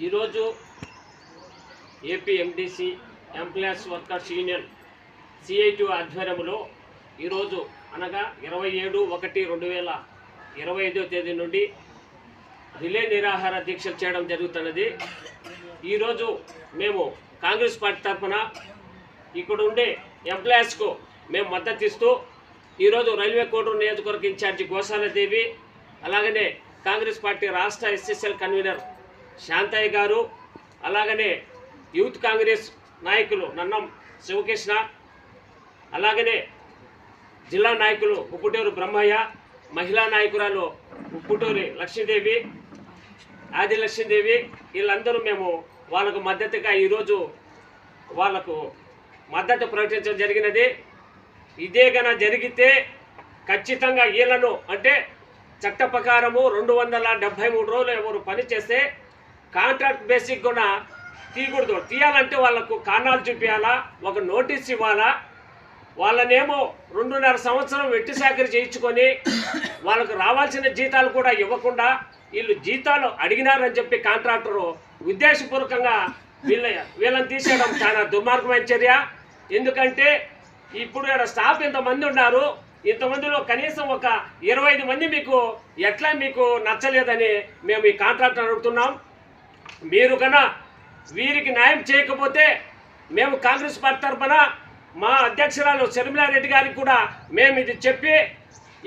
ఈరోజు APMDC employees workers union CIT ఆధ్వర్యంలో ఈరోజు అనగా ఇరవై ఏడు ఒకటి రెండు వేల ఇరవై ఐదో తేదీ నుండి రిలే నిరాహార దీక్షలు చేయడం జరుగుతున్నది. ఈరోజు మేము కాంగ్రెస్ పార్టీ తరఫున ఇక్కడ ఉండే ఎంప్లాయీస్కు మేము మద్దతు ఇస్తూ ఈరోజు రైల్వే కోటూరు నియోజకవర్గ ఇన్ఛార్జి గోసాలదేవి అలాగనే కాంగ్రెస్ పార్టీ రాష్ట్ర ఎస్ఎస్ఎల్ కన్వీనర్ శాంతయ్య గారు అలాగనే యూత్ కాంగ్రెస్ నాయకులు నన్నం శివకృష్ణ అలాగనే జిల్లా నాయకులు ఉప్పుటూరు బ్రహ్మయ్య మహిళా నాయకురాలు ఉప్పుటూరి లక్ష్మీదేవి ఆది లక్ష్మీదేవి వీళ్ళందరూ మేము వాళ్ళకు మద్దతుగా ఈరోజు వాళ్ళకు మద్దతు ప్రకటించడం జరిగినది. ఇదే గన జరిగితే ఖచ్చితంగా వీళ్ళను అంటే చట్ట ప్రకారము రెండు వందల డెబ్భై మూడు రోజులు ఎవరు పనిచేస్తే కాంట్రాక్ట్ బేసిక్ కూడా తీయకూడదు. తీయాలంటే వాళ్ళకు కారణాలు చూపించాలా ఒక నోటీస్ ఇవ్వాలా వాళ్ళనేమో రెండున్నర సంవత్సరం వెట్టి సాకరి చేయించుకొని వాళ్ళకు రావాల్సిన జీతాలు కూడా ఇవ్వకుండా వీళ్ళు జీతాలు అడిగినారని చెప్పి కాంట్రాక్టరు ఉద్దేశపూర్వకంగా వీళ్ళ వీళ్ళని తీసేయడం చాలా దుర్మార్గమైన చర్య. ఎందుకంటే ఇప్పుడు ఇక్కడ స్టాఫ్ ఇంతమంది ఉన్నారు. ఇంతమందిలో కనీసం ఒక ఇరవై ఐదు మంది మీకు ఎట్లా మీకు నచ్చలేదని మేము ఈ కాంట్రాక్టర్ అడుగుతున్నాం. మీరు కన్నా వీరికి న్యాయం చేయకపోతే మేము కాంగ్రెస్ పార్టీ తరఫున మా అధ్యక్షురాలు శర్మిలారెడ్డి గారికి కూడా మేము ఇది చెప్పి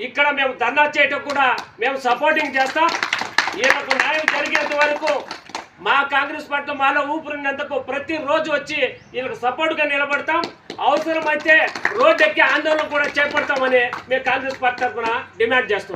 ఇక్కడ మేము ధర్నా చేయటం కూడా మేము సపోర్టింగ్ చేస్తాం. ఈయనకు న్యాయం జరిగేంత వరకు మా కాంగ్రెస్ పార్టీ మాలో ఊపిరినందుకు ప్రతిరోజు వచ్చి వీళ్ళకి సపోర్ట్గా నిలబడతాం. అవసరమైతే రోడ్డెక్కి ఆందోళన కూడా చేపడతామని మేము కాంగ్రెస్ పార్టీ తరఫున డిమాండ్ చేస్తున్నాం.